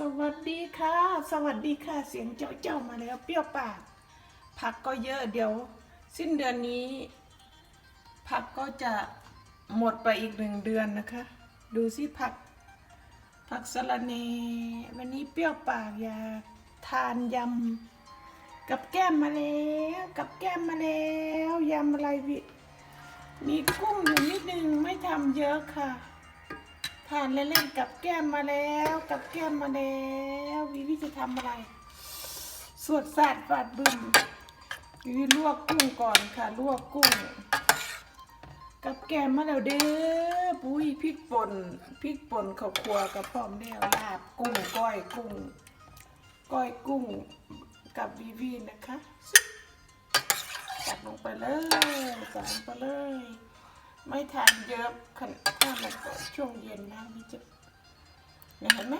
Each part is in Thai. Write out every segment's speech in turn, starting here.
สวัสดีค่ะ สวัสดีค่ะ เสียงเจ้าเจ้ามาแล้วเปรี้ยวปาก ผักก็เยอะเดี๋ยว สิ้นเดือนนี้ ผักก็จะหมดไปอีกหนึ่งเดือนนะคะ ดูสิผัก ผักสะระเนวันนี้เปรี้ยวปากอยากทานยำกับแก้มมาแล้ว กับแก้มมาแล้วยำอะไรวิมีกุ้งอยู่นิดนึงไม่ทำเยอะค่ะ ทานเล่นๆกับแก้มมาแล้ว กับแก้มมาแล้ววิวิจะทำอะไร สวดศาสตร์บาดบึมวิวิลวกกุ้งก่อนค่ะ ลวกกุ้ง กับแก้มมาแล้วเด้อปุ้ยพริกป่นพริกป่นข้าวคั่วกับพร้อมแล้วลาบกุ้งก้อยกุ้ง ก้อยกุ้งกับวิวีนะคะตักลงไปเลยใส่ลงไปเลย ไม่ทานเยอะขนาดถ้ามันช่วงเย็นนะพี่จะเนี่ยเห็นไหม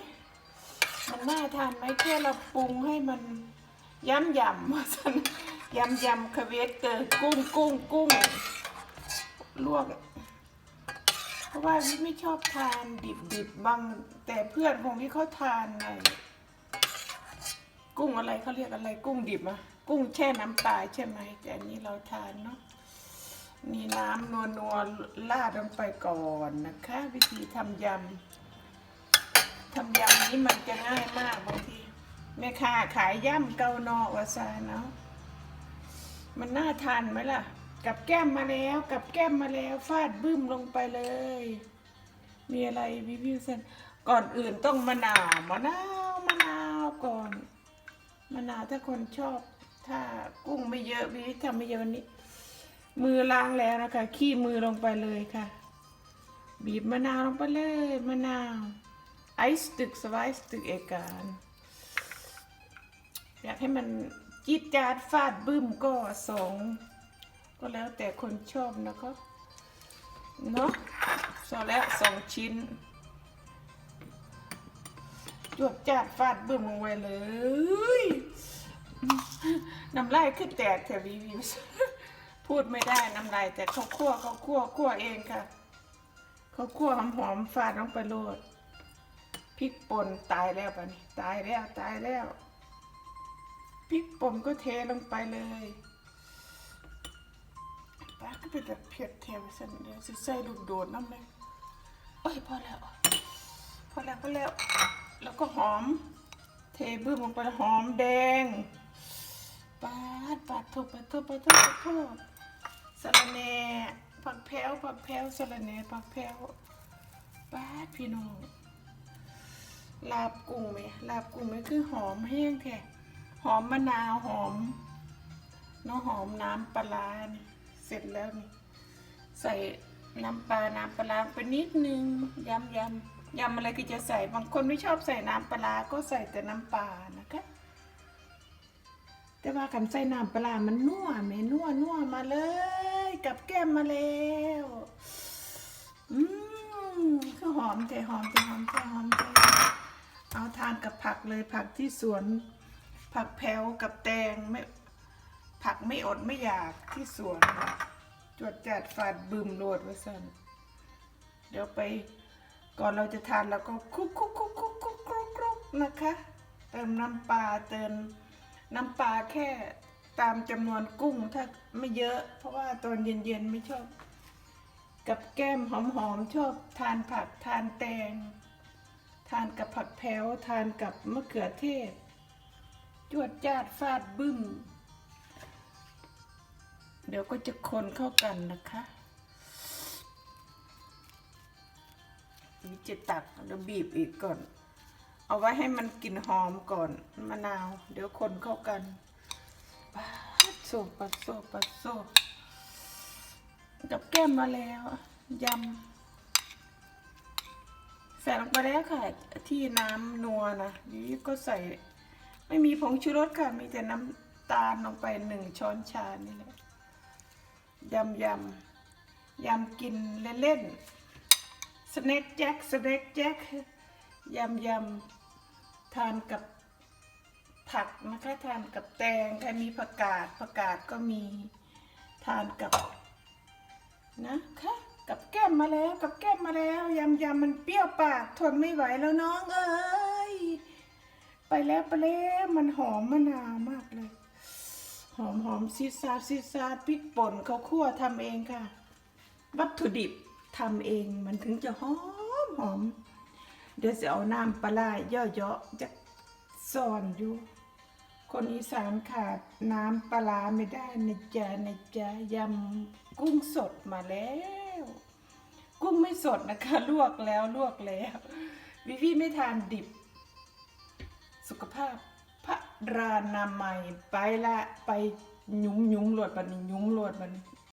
มันน่าทานไหมแค่เราปรุงให้มันย้ำยำว่าสันยำยำคาเวสเตอร์กุ้งกุ้งกุ้งลวกเพราะว่าวิไม่ชอบทานดิบดิบบางแต่เพื่อนของวิเขาทานไงกุ้งอะไรเขาเรียกอะไรกุ้งดิบอะกุ้งแช่น้ำปลาใช่ไหมแต่อันนี้เราทานเนาะ มีน้ำนัวนัวๆลาดลงไปก่อนนะคะ วิธีทำยำทำยำนี้มันจะง่ายมากบางทีแม่ค้าขายย่ำเกานอวาซาเนาะมันน่าทานไหมล่ะ กับแก้มมาแล้วกับแก้มมาแล้วฟาดบึ้มลงไปเลย มีอะไรวิวิวเซนก่อนอื่นต้องมะนาวมะนาวมะนาวก่อนมะนาวถ้าคนชอบ ถ้ากุ้งไม่เยอะวิวิทำไม่เยอะวันนี้ มือล้างแล้วนะคะ ขี้มือลงไปเลยค่ะ บีบมะนาวลงไปเลยมะนาวไอซ์ตึกสไวส์ตึกเอการ อยากให้มันจีดจาดฟาดบึ้มก็สองก็แล้วแต่คนชอบนะคะเนาะสอแล้วสองชิ้น จวดจาดฟาดบึ้มลงไปเลย น้ำลายขึ้นแตกแถวรีวิว พูดไม่ได้น้ำลายแต่เขาคั่วเขาคั่วคั่วเองค่ะ เขาคั่วหอมหอมๆฟาดลงไปโลดพริกป่นตายแล้วปะนี่ตายแล้วตายแล้วพริกป่นก็เทลงไปเลยปลาก็เป็นแบบเผ็ดแถวสันเดียวสิใส่ลูกโดดน้ำเลยโอ้ยพอแล้วพอแล้วพอแล้ว แล้วก็หอม เทบื้มลงไปหอมแดงปาดปาดทุบปาดทุบปาดทุบปาดทุบสะระแหน่ผักแพ้วผักแพ้วสะระแหน่ผักแพ้วปาดพี่น้องลาบกุ้งไหมลาบกุ้งไหมคือหอมแห้งแท้หอมมะนาวหอมน้องหอมน้ำปลานี่เสร็จแล้วนี่ใส่น้ำปลาน้ำปลาไปนิดนึงยำยำยำอะไรก็จะใส่บางคนไม่ชอบใส่น้ำปลาก็ใส่แต่น้ำปลานะคะแต่ว่าคำใส่น้ำปลาร้ามันนัวแม่นัวนัวมาเลย กับแก้มมาแล้ว อืมคือหอมแต่หอมแต่หอมแต่หอมแต่เอาทานกับผักเลยผักที่สวน ผักแพรวกับแตงไม่ผักไม่อดไม่อยากที่สวนจวดจัดฝาดบึมโหลดไว้สั่นเดี๋ยวไปก่อนเราจะทานเราก็คุกคลุกคลุกคลุกคลุกคลุกคลุกนะคะ เติมน้ำปลาเติมน้ำปลาแค่ ตามจำนวนกุ้งถ้าไม่เยอะ เพราะว่าตอนเย็นๆไม่ชอบ กับแก้มหอมๆชอบทานผักทานแตง ทานกับผักแพรวทานกับมะเขือเทศ จวดจาดฟาดบึ้ม เดี๋ยวก็จะคนเข้ากันนะคะนี่จะตักแล้วบีบอีกก่อน เอาไว้ให้มันกลิ่นหอมก่อนมะนาว เดี๋ยวคนเข้ากัน ปัดโซปัดโซปัดโซกับแก้มมาแล้วยำใส่ลงไปแล้วค่ะ ที่น้ำนัวนะนี่ก็ใส่ ไม่มีผงชูรสค่ะ มีแต่น้ำตาลลงไปหนึ่งช้อนชานี่แหละยำยำยำกินเล่นๆสแน็คแจ็คสแน็คแจ็คยำยำทานกับ ผักนะคะทานกับแตงใครมีผักกาดผักกาดก็มีทานกับนะคะกับแก้มมาแล้วกับแก้มมาแล้วยำยำมันเปรี้ยวปากทนไม่ไหวแล้วน้องเอ้ยไปแล้วไปแล้วมันหอมมะนาวมากเลย หอมหอมซีซาซีซาพริกป่นเขาคั่วทำเองค่ะ วัตถุดิบทำเองมันถึงจะหอมหอม เดี๋ยวจะเอาน้ำปลาร้าเยอะๆจะ ซ่อนอยู่ คนอีสานขาดน้ำปลาไม่ได้นะจ๊ะนะจ๊ะยำกุ้งสดมาแล้ว กุ้งไม่สดนะคะ ลวกแล้วลวกแล้ววิวีไม่ทานดิบ สุขภาพพระรานามัยไปละไปยุ้งยุ้งหลดบันนี้ยุ้งหลดบันนี้